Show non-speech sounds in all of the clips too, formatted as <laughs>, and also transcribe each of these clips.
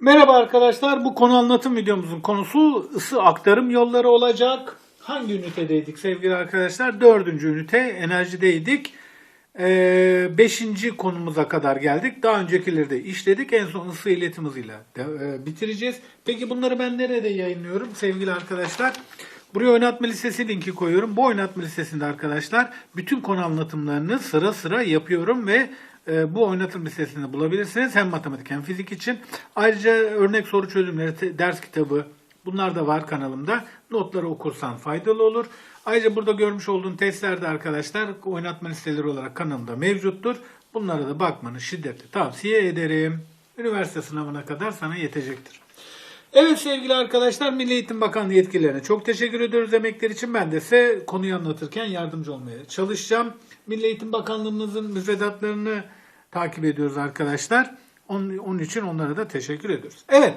Merhaba arkadaşlar. Bu konu anlatım videomuzun konusu ısı aktarım yolları olacak. Hangi ünitedeydik sevgili arkadaşlar? Dördüncü ünite enerjideydik. Ee, beşinci konumuza kadar geldik. Daha öncekileri de işledik. En son ısı iletim hızıyla e, bitireceğiz. Peki bunları ben nerede yayınlıyorum sevgili arkadaşlar? Buraya oynatma listesi linki koyuyorum. Bu oynatma listesinde arkadaşlar bütün konu anlatımlarını sıra sıra yapıyorum ve e, bu oynatım listesinde bulabilirsiniz. Hem matematik hem fizik için. Ayrıca örnek soru çözümleri, ders kitabı bunlar da var kanalımda. Notları okursan faydalı olur. Ayrıca burada görmüş olduğun testler de arkadaşlar oynatma listeleri olarak kanalımda mevcuttur. Bunlara da bakmanı şiddetle tavsiye ederim. Üniversite sınavına kadar sana yetecektir. Evet sevgili arkadaşlar Milli Eğitim Bakanlığı yetkililerine çok teşekkür ediyoruz emekler için. Ben de size konuyu anlatırken yardımcı olmaya çalışacağım. Milli Eğitim Bakanlığımızın müfredatlarını takip ediyoruz arkadaşlar. Onun, onun için onlara da teşekkür ediyoruz. Evet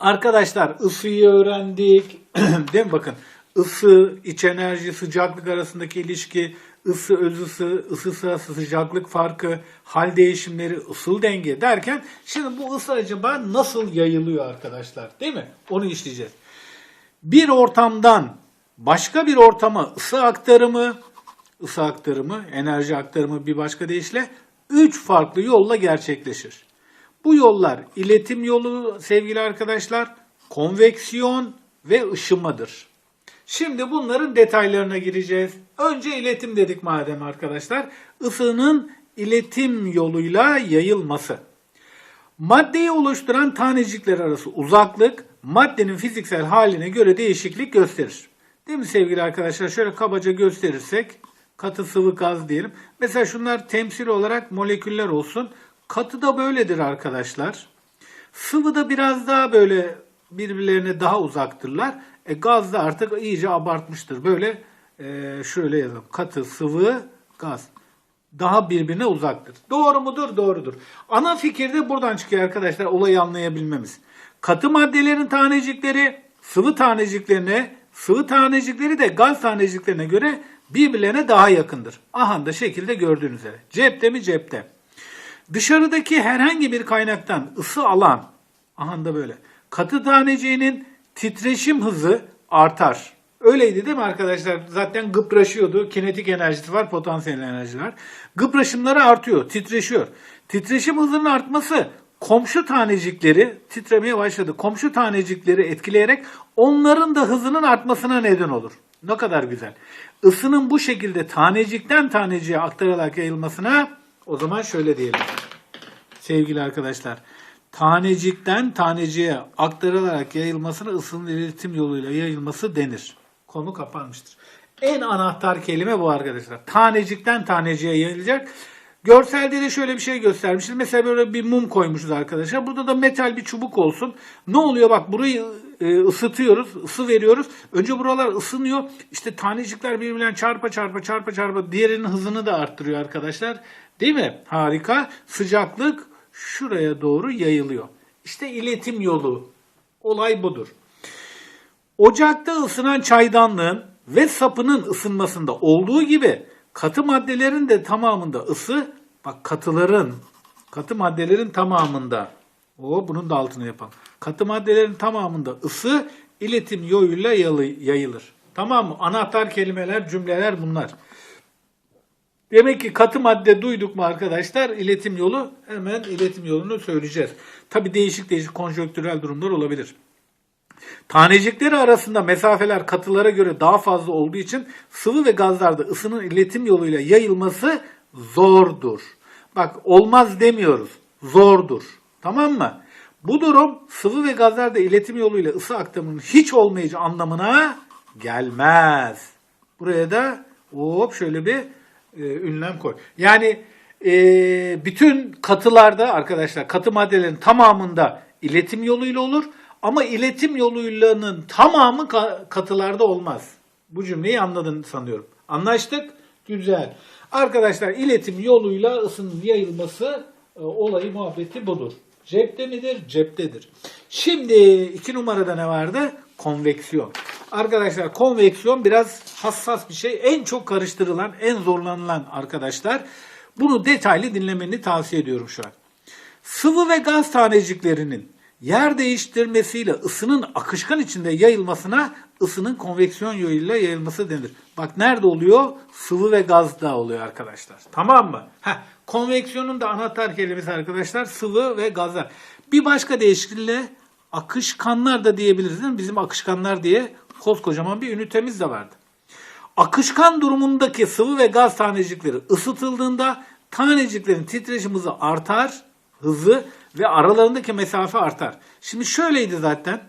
arkadaşlar ısıyı öğrendik. <clears throat> Değil mi bakın ısı, iç enerji, sıcaklık arasındaki ilişki, ısı, öz ısı, ısı sırası sıcaklık farkı, hal değişimleri, ısıl denge derken şimdi bu ısı acaba nasıl yayılıyor arkadaşlar değil mi? Onu işleyeceğiz. Bir ortamdan başka bir ortama ısı aktarımı, ısı aktarımı, enerji aktarımı bir başka deyişle 3 farklı yolla gerçekleşir. Bu yollar iletim yolu sevgili arkadaşlar, konveksiyon ve ışımadır. Şimdi bunların detaylarına gireceğiz. Önce iletim dedik madem arkadaşlar. Isının iletim yoluyla yayılması. Maddeyi oluşturan tanecikler arası uzaklık maddenin fiziksel haline göre değişiklik gösterir. Değil mi sevgili arkadaşlar? Şöyle kabaca gösterirsek katı sıvı gaz diyelim. Mesela şunlar temsil olarak moleküller olsun. Katı da böyledir arkadaşlar. Sıvı da biraz daha böyle birbirlerine daha uzaktırlar. E, gaz da artık iyice abartmıştır. Böyle e, şöyle yazalım. Katı, sıvı, gaz. Daha birbirine uzaktır. Doğru mudur? Doğrudur. Ana fikir de buradan çıkıyor arkadaşlar olayı anlayabilmemiz. Katı maddelerin tanecikleri sıvı taneciklerine, sıvı tanecikleri de gaz taneciklerine göre birbirlerine daha yakındır. Aha da şekilde gördüğünüz üzere. Cepte mi? Cepte. Dışarıdaki herhangi bir kaynaktan ısı alan, aha da böyle, katı taneciğinin titreşim hızı artar. Öyleydi değil mi arkadaşlar? Zaten gıpraşıyordu. Kinetik enerjisi var, potansiyel enerji var. Gıpraşımları artıyor, titreşiyor. Titreşim hızının artması komşu tanecikleri titremeye başladı. Komşu tanecikleri etkileyerek onların da hızının artmasına neden olur. Ne kadar güzel. Isının bu şekilde tanecikten taneciğe aktarılarak yayılmasına o zaman şöyle diyelim. Sevgili arkadaşlar, tanecikten taneciğe aktarılarak yayılmasına ısının iletim yoluyla yayılması denir. Konu kapanmıştır. En anahtar kelime bu arkadaşlar. Tanecikten taneciğe yayılacak. Görselde de şöyle bir şey göstermişiz. Mesela böyle bir mum koymuşuz arkadaşlar. Burada da metal bir çubuk olsun. Ne oluyor bak burayı e, ısıtıyoruz, ısı veriyoruz. Önce buralar ısınıyor. İşte tanecikler birbirine çarpa çarpa çarpa çarpa diğerinin hızını da arttırıyor arkadaşlar. Değil mi? Harika. Sıcaklık şuraya doğru yayılıyor. İşte iletim yolu. Olay budur. Ocakta ısınan çaydanlığın ve sapının ısınmasında olduğu gibi katı maddelerin de tamamında ısı, bak katıların, katı maddelerin tamamında, o bunun da altını yapalım. Katı maddelerin tamamında ısı iletim yoluyla yayılır. Tamam mı? Anahtar kelimeler, cümleler bunlar. Demek ki katı madde duyduk mu arkadaşlar? İletim yolu hemen iletim yolunu söyleyeceğiz. Tabi değişik değişik konjonktürel durumlar olabilir. Tanecikleri arasında mesafeler katılara göre daha fazla olduğu için sıvı ve gazlarda ısının iletim yoluyla yayılması zordur. Bak olmaz demiyoruz. Zordur. Tamam mı? Bu durum sıvı ve gazlarda iletim yoluyla ısı aktarımının hiç olmayacağı anlamına gelmez. Buraya da hop şöyle bir e, ünlem koy. Yani e, bütün katılarda arkadaşlar katı maddelerin tamamında iletim yoluyla olur ama iletim yoluylanın tamamı ka- katılarda olmaz. Bu cümleyi anladın sanıyorum. Anlaştık? Güzel. Arkadaşlar iletim yoluyla ısının yayılması e, olayı muhabbeti budur. Cepte midir? Ceptedir. Şimdi iki numarada ne vardı? Konveksiyon. Arkadaşlar konveksiyon biraz hassas bir şey. En çok karıştırılan, en zorlanılan arkadaşlar. Bunu detaylı dinlemeni tavsiye ediyorum şu an. Sıvı ve gaz taneciklerinin yer değiştirmesiyle ısının akışkan içinde yayılmasına ısının konveksiyon yoluyla yayılması denir. Bak nerede oluyor? Sıvı ve gazda oluyor arkadaşlar. Tamam mı? Heh, konveksiyonun da anahtar kelimesi arkadaşlar sıvı ve gazlar. Bir başka değişiklikle akışkanlar da diyebiliriz değil mi? Bizim akışkanlar diye koskocaman bir ünitemiz de vardı. Akışkan durumundaki sıvı ve gaz tanecikleri ısıtıldığında taneciklerin titreşim hızı artar, hızı ve aralarındaki mesafe artar. Şimdi şöyleydi zaten.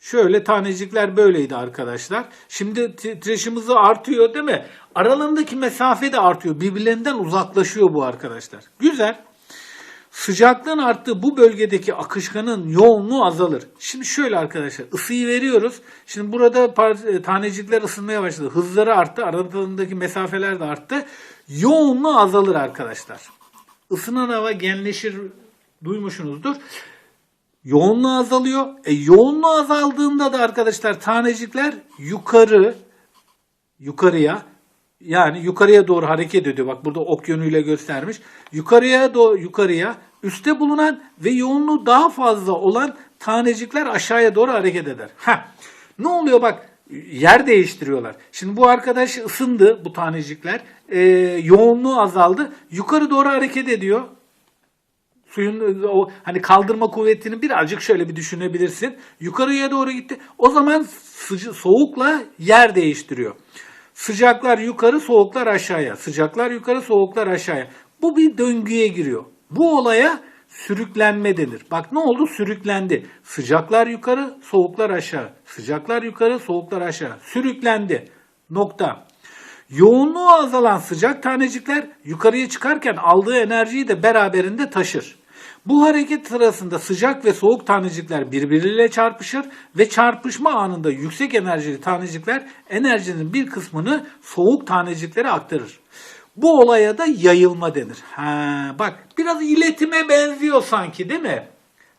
Şöyle tanecikler böyleydi arkadaşlar. Şimdi titreşim hızı artıyor değil mi? Aralarındaki mesafe de artıyor. Birbirlerinden uzaklaşıyor bu arkadaşlar. Güzel. Sıcaklığın arttığı bu bölgedeki akışkanın yoğunluğu azalır. Şimdi şöyle arkadaşlar ısıyı veriyoruz. Şimdi burada par- tanecikler ısınmaya başladı. Hızları arttı. Aralarındaki mesafeler de arttı. Yoğunluğu azalır arkadaşlar. Isınan hava genleşir duymuşsunuzdur. Yoğunluğu azalıyor. E, yoğunluğu azaldığında da arkadaşlar tanecikler yukarı yukarıya yani yukarıya doğru hareket ediyor. Bak burada ok yönüyle göstermiş. Yukarıya doğru yukarıya üstte bulunan ve yoğunluğu daha fazla olan tanecikler aşağıya doğru hareket eder. Ha. Ne oluyor bak yer değiştiriyorlar. Şimdi bu arkadaş ısındı bu tanecikler. E, yoğunluğu azaldı. Yukarı doğru hareket ediyor. Suyun o hani kaldırma kuvvetini birazcık şöyle bir düşünebilirsin. Yukarıya doğru gitti. O zaman sıca- soğukla yer değiştiriyor. Sıcaklar yukarı, soğuklar aşağıya. Sıcaklar yukarı, soğuklar aşağıya. Bu bir döngüye giriyor. Bu olaya sürüklenme denir. Bak ne oldu? Sürüklendi. Sıcaklar yukarı, soğuklar aşağı. Sıcaklar yukarı, soğuklar aşağı. Sürüklendi. Nokta. Yoğunluğu azalan sıcak tanecikler yukarıya çıkarken aldığı enerjiyi de beraberinde taşır. Bu hareket sırasında sıcak ve soğuk tanecikler birbiriyle çarpışır ve çarpışma anında yüksek enerjili tanecikler enerjinin bir kısmını soğuk taneciklere aktarır. Bu olaya da yayılma denir. Ha, bak biraz iletime benziyor sanki değil mi?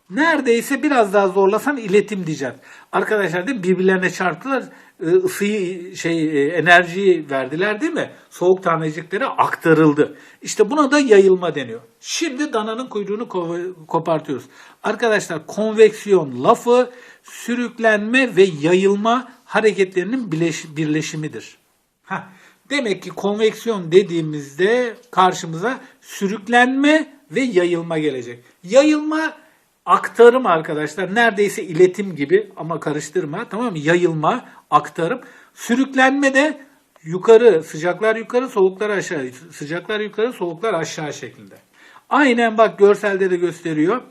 Neredeyse biraz daha zorlasan iletim diyeceksin. Arkadaşlar mi? birbirlerine çarptılar, ısıyı şey e, enerjiyi verdiler değil mi? Soğuk taneciklere aktarıldı. İşte buna da yayılma deniyor. Şimdi dananın kuyruğunu ko- kopartıyoruz. Arkadaşlar konveksiyon lafı sürüklenme ve yayılma hareketlerinin bileş- birleşimidir. Heh. Demek ki konveksiyon dediğimizde karşımıza sürüklenme ve yayılma gelecek. Yayılma aktarım arkadaşlar. Neredeyse iletim gibi ama karıştırma. Tamam mı? Yayılma, aktarım. Sürüklenme de yukarı, sıcaklar yukarı, soğuklar aşağı. Sıcaklar yukarı, soğuklar aşağı şeklinde. Aynen bak görselde de gösteriyor.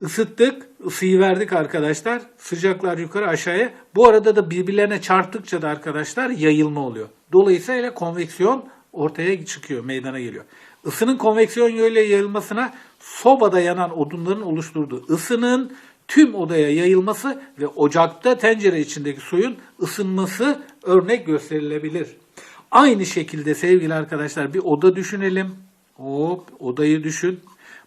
Isıttık, ısıyı verdik arkadaşlar. Sıcaklar yukarı aşağıya. Bu arada da birbirlerine çarptıkça da arkadaşlar yayılma oluyor. Dolayısıyla konveksiyon ortaya çıkıyor, meydana geliyor. Isının konveksiyon yoluyla yayılmasına sobada yanan odunların oluşturduğu ısının tüm odaya yayılması ve ocakta tencere içindeki suyun ısınması örnek gösterilebilir. Aynı şekilde sevgili arkadaşlar bir oda düşünelim. Hop odayı düşün.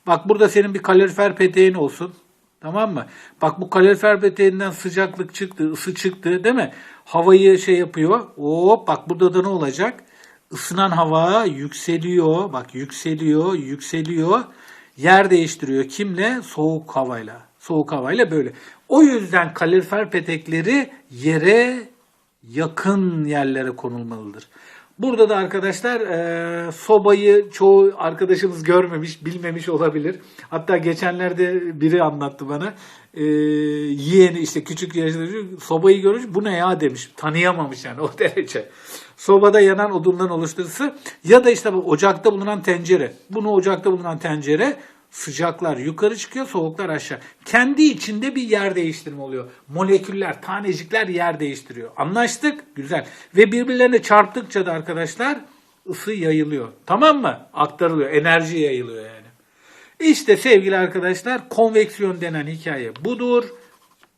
Bak burada senin bir kalorifer peteğin olsun. Tamam mı? Bak bu kalorifer peteğinden sıcaklık çıktı, ısı çıktı değil mi? Havayı şey yapıyor. Hop bak burada da ne olacak? Isınan hava yükseliyor. Bak yükseliyor, yükseliyor. Yer değiştiriyor. Kimle? Soğuk havayla. Soğuk havayla böyle. O yüzden kalorifer petekleri yere yakın yerlere konulmalıdır. Burada da arkadaşlar e, sobayı çoğu arkadaşımız görmemiş, bilmemiş olabilir. Hatta geçenlerde biri anlattı bana. E, yeğeni işte küçük çocuk sobayı görmüş, bu ne ya demiş. Tanıyamamış yani o <laughs> derece. Sobada yanan odundan oluşturması ya da işte bu ocakta bulunan tencere. Bunu ocakta bulunan tencere Sıcaklar yukarı çıkıyor, soğuklar aşağı. Kendi içinde bir yer değiştirme oluyor. Moleküller, tanecikler yer değiştiriyor. Anlaştık? Güzel. Ve birbirlerine çarptıkça da arkadaşlar ısı yayılıyor. Tamam mı? Aktarılıyor. Enerji yayılıyor yani. İşte sevgili arkadaşlar konveksiyon denen hikaye budur.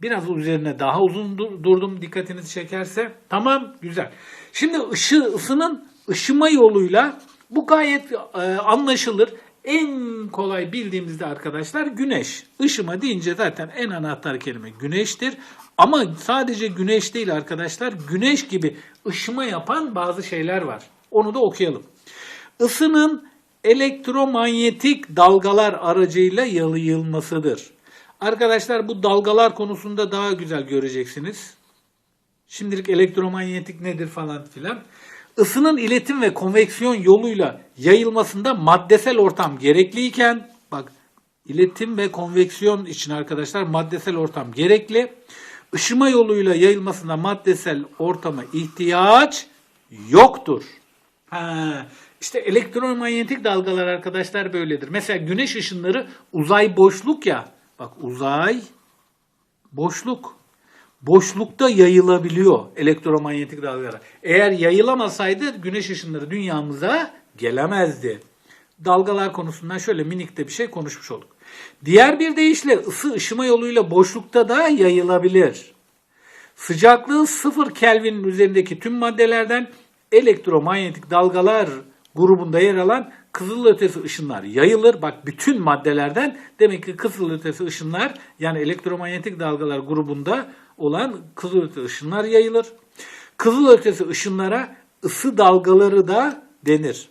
Biraz üzerine daha uzun dur- durdum dikkatinizi çekerse. Tamam güzel. Şimdi ışı, ısının ışıma yoluyla bu gayet e, anlaşılır. En kolay bildiğimizde arkadaşlar güneş. Işıma deyince zaten en anahtar kelime güneştir. Ama sadece güneş değil arkadaşlar. Güneş gibi ışıma yapan bazı şeyler var. Onu da okuyalım. Isının elektromanyetik dalgalar aracıyla yayılmasıdır. Arkadaşlar bu dalgalar konusunda daha güzel göreceksiniz. Şimdilik elektromanyetik nedir falan filan. Isının iletim ve konveksiyon yoluyla yayılmasında maddesel ortam gerekliyken bak iletim ve konveksiyon için arkadaşlar maddesel ortam gerekli. Işıma yoluyla yayılmasında maddesel ortama ihtiyaç yoktur. Ha, işte elektromanyetik dalgalar arkadaşlar böyledir. Mesela güneş ışınları uzay boşluk ya. Bak uzay boşluk. Boşlukta yayılabiliyor elektromanyetik dalgalar. Eğer yayılamasaydı güneş ışınları dünyamıza gelemezdi. Dalgalar konusundan şöyle minik de bir şey konuşmuş olduk. Diğer bir deyişle ısı ışıma yoluyla boşlukta da yayılabilir. Sıcaklığı 0 Kelvin'in üzerindeki tüm maddelerden elektromanyetik dalgalar grubunda yer alan kızılötesi ışınlar yayılır. Bak bütün maddelerden demek ki kızılötesi ışınlar yani elektromanyetik dalgalar grubunda olan kızılötesi ışınlar yayılır. Kızılötesi ışınlara ısı dalgaları da denir.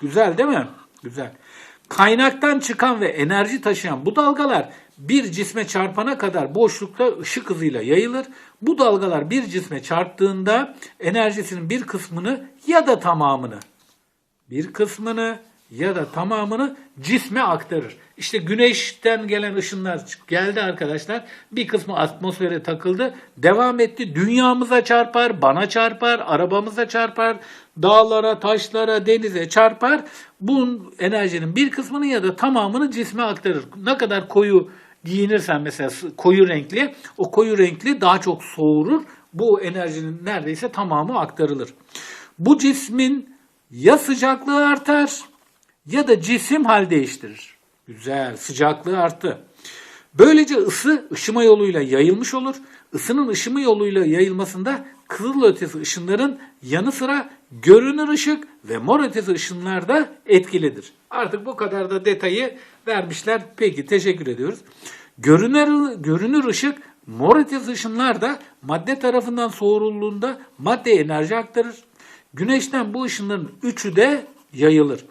Güzel değil mi? Güzel. Kaynaktan çıkan ve enerji taşıyan bu dalgalar bir cisme çarpana kadar boşlukta ışık hızıyla yayılır. Bu dalgalar bir cisme çarptığında enerjisinin bir kısmını ya da tamamını bir kısmını ya da tamamını cisme aktarır. İşte güneşten gelen ışınlar geldi arkadaşlar. Bir kısmı atmosfere takıldı. Devam etti. Dünyamıza çarpar, bana çarpar, arabamıza çarpar, dağlara, taşlara, denize çarpar. Bunun enerjinin bir kısmını ya da tamamını cisme aktarır. Ne kadar koyu giyinirsen mesela koyu renkli, o koyu renkli daha çok soğurur. Bu enerjinin neredeyse tamamı aktarılır. Bu cismin ya sıcaklığı artar ya da cisim hal değiştirir. Güzel, sıcaklığı arttı. Böylece ısı ışıma yoluyla yayılmış olur. Isının ışıma yoluyla yayılmasında kızılötesi ışınların yanı sıra görünür ışık ve mor ötesi ışınlar da etkilidir. Artık bu kadar da detayı vermişler. Peki teşekkür ediyoruz. Görünür, görünür ışık mor ötesi ışınlar da madde tarafından soğurulduğunda madde enerji aktarır. Güneşten bu ışınların üçü de yayılır.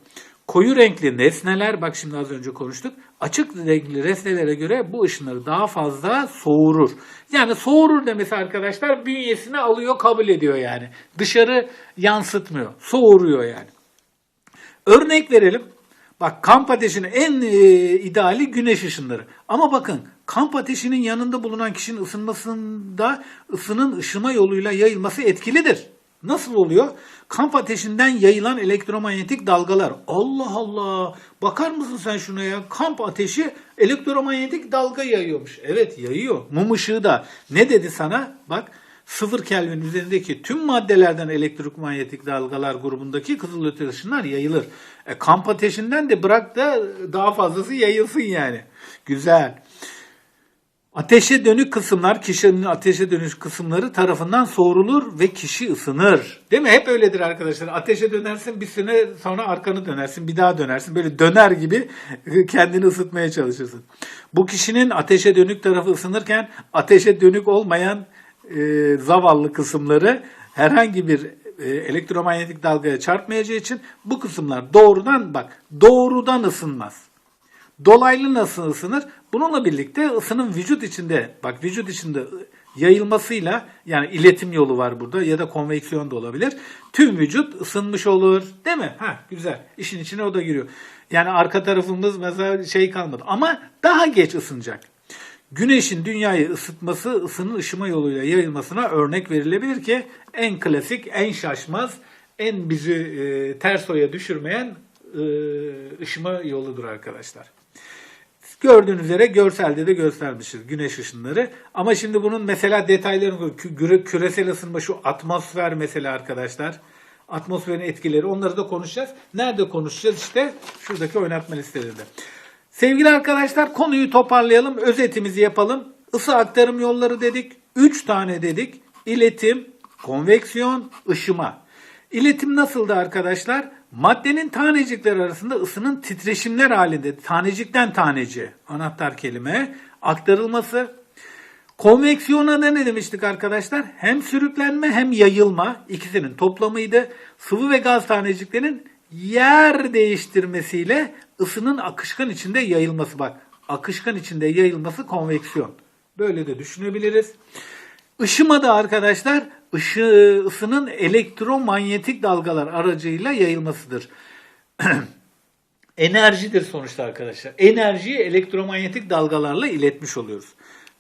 Koyu renkli nesneler, bak şimdi az önce konuştuk, açık renkli nesnelere göre bu ışınları daha fazla soğurur. Yani soğurur demesi arkadaşlar bünyesine alıyor, kabul ediyor yani. Dışarı yansıtmıyor, soğuruyor yani. Örnek verelim. Bak kamp ateşinin en e, ideali güneş ışınları. Ama bakın kamp ateşinin yanında bulunan kişinin ısınmasında ısının ışıma yoluyla yayılması etkilidir. Nasıl oluyor? Kamp ateşinden yayılan elektromanyetik dalgalar. Allah Allah! Bakar mısın sen şuna ya? Kamp ateşi elektromanyetik dalga yayıyormuş. Evet yayıyor. Mum ışığı da. Ne dedi sana? Bak 0 Kelvin üzerindeki tüm maddelerden elektromanyetik dalgalar grubundaki kızılötesi ışınlar yayılır. E, kamp ateşinden de bırak da daha fazlası yayılsın yani. Güzel. Ateşe dönük kısımlar, kişinin ateşe dönük kısımları tarafından soğurulur ve kişi ısınır. Değil mi? Hep öyledir arkadaşlar. Ateşe dönersin bir sene sonra arkanı dönersin, bir daha dönersin. Böyle döner gibi kendini ısıtmaya çalışırsın. Bu kişinin ateşe dönük tarafı ısınırken ateşe dönük olmayan e, zavallı kısımları herhangi bir e, elektromanyetik dalgaya çarpmayacağı için bu kısımlar doğrudan bak doğrudan ısınmaz. Dolaylı nasıl ısınır? Bununla birlikte ısının vücut içinde, bak vücut içinde yayılmasıyla yani iletim yolu var burada ya da konveksiyon da olabilir. Tüm vücut ısınmış olur. Değil mi? Ha güzel. İşin içine o da giriyor. Yani arka tarafımız mesela şey kalmadı. Ama daha geç ısınacak. Güneşin dünyayı ısıtması ısının ışıma yoluyla yayılmasına örnek verilebilir ki en klasik, en şaşmaz, en bizi e, ters oya düşürmeyen e, ışıma yoludur arkadaşlar. Gördüğünüz üzere görselde de göstermişiz güneş ışınları. Ama şimdi bunun mesela detaylarını küre- küresel ısınma şu atmosfer mesela arkadaşlar. Atmosferin etkileri onları da konuşacağız. Nerede konuşacağız? İşte şuradaki oynatma listelerinde. Sevgili arkadaşlar konuyu toparlayalım. Özetimizi yapalım. Isı aktarım yolları dedik. 3 tane dedik. İletim, konveksiyon, ışıma. İletim nasıldı arkadaşlar? Maddenin tanecikleri arasında ısının titreşimler halinde tanecikten taneci anahtar kelime aktarılması. Konveksiyona da ne demiştik arkadaşlar? Hem sürüklenme hem yayılma ikisinin toplamıydı. Sıvı ve gaz taneciklerin yer değiştirmesiyle ısının akışkan içinde yayılması. Bak akışkan içinde yayılması konveksiyon. Böyle de düşünebiliriz. Işıma da arkadaşlar ışı, ısının elektromanyetik dalgalar aracıyla yayılmasıdır. <clears throat> Enerjidir sonuçta arkadaşlar. Enerjiyi elektromanyetik dalgalarla iletmiş oluyoruz.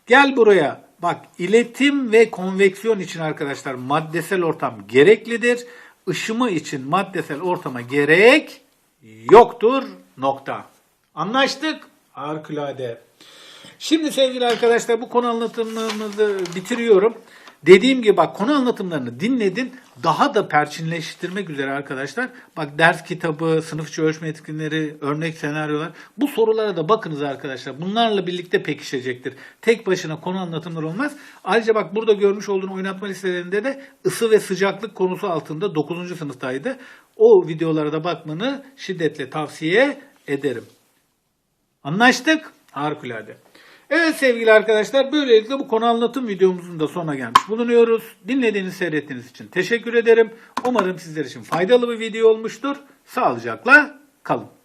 Gel buraya. Bak iletim ve konveksiyon için arkadaşlar maddesel ortam gereklidir. Işıma için maddesel ortama gerek yoktur. Nokta. Anlaştık? Harikulade. Şimdi sevgili arkadaşlar bu konu anlatımlarımızı bitiriyorum. Dediğim gibi bak konu anlatımlarını dinledin. Daha da perçinleştirmek üzere arkadaşlar. Bak ders kitabı, sınıfçı ölçme etkinleri, örnek senaryolar. Bu sorulara da bakınız arkadaşlar. Bunlarla birlikte pekişecektir. Tek başına konu anlatımları olmaz. Ayrıca bak burada görmüş olduğun oynatma listelerinde de ısı ve sıcaklık konusu altında 9. sınıftaydı. O videolara da bakmanı şiddetle tavsiye ederim. Anlaştık? Harikulade. Evet sevgili arkadaşlar böylelikle bu konu anlatım videomuzun da sonuna gelmiş bulunuyoruz. Dinlediğiniz, seyrettiğiniz için teşekkür ederim. Umarım sizler için faydalı bir video olmuştur. Sağlıcakla kalın.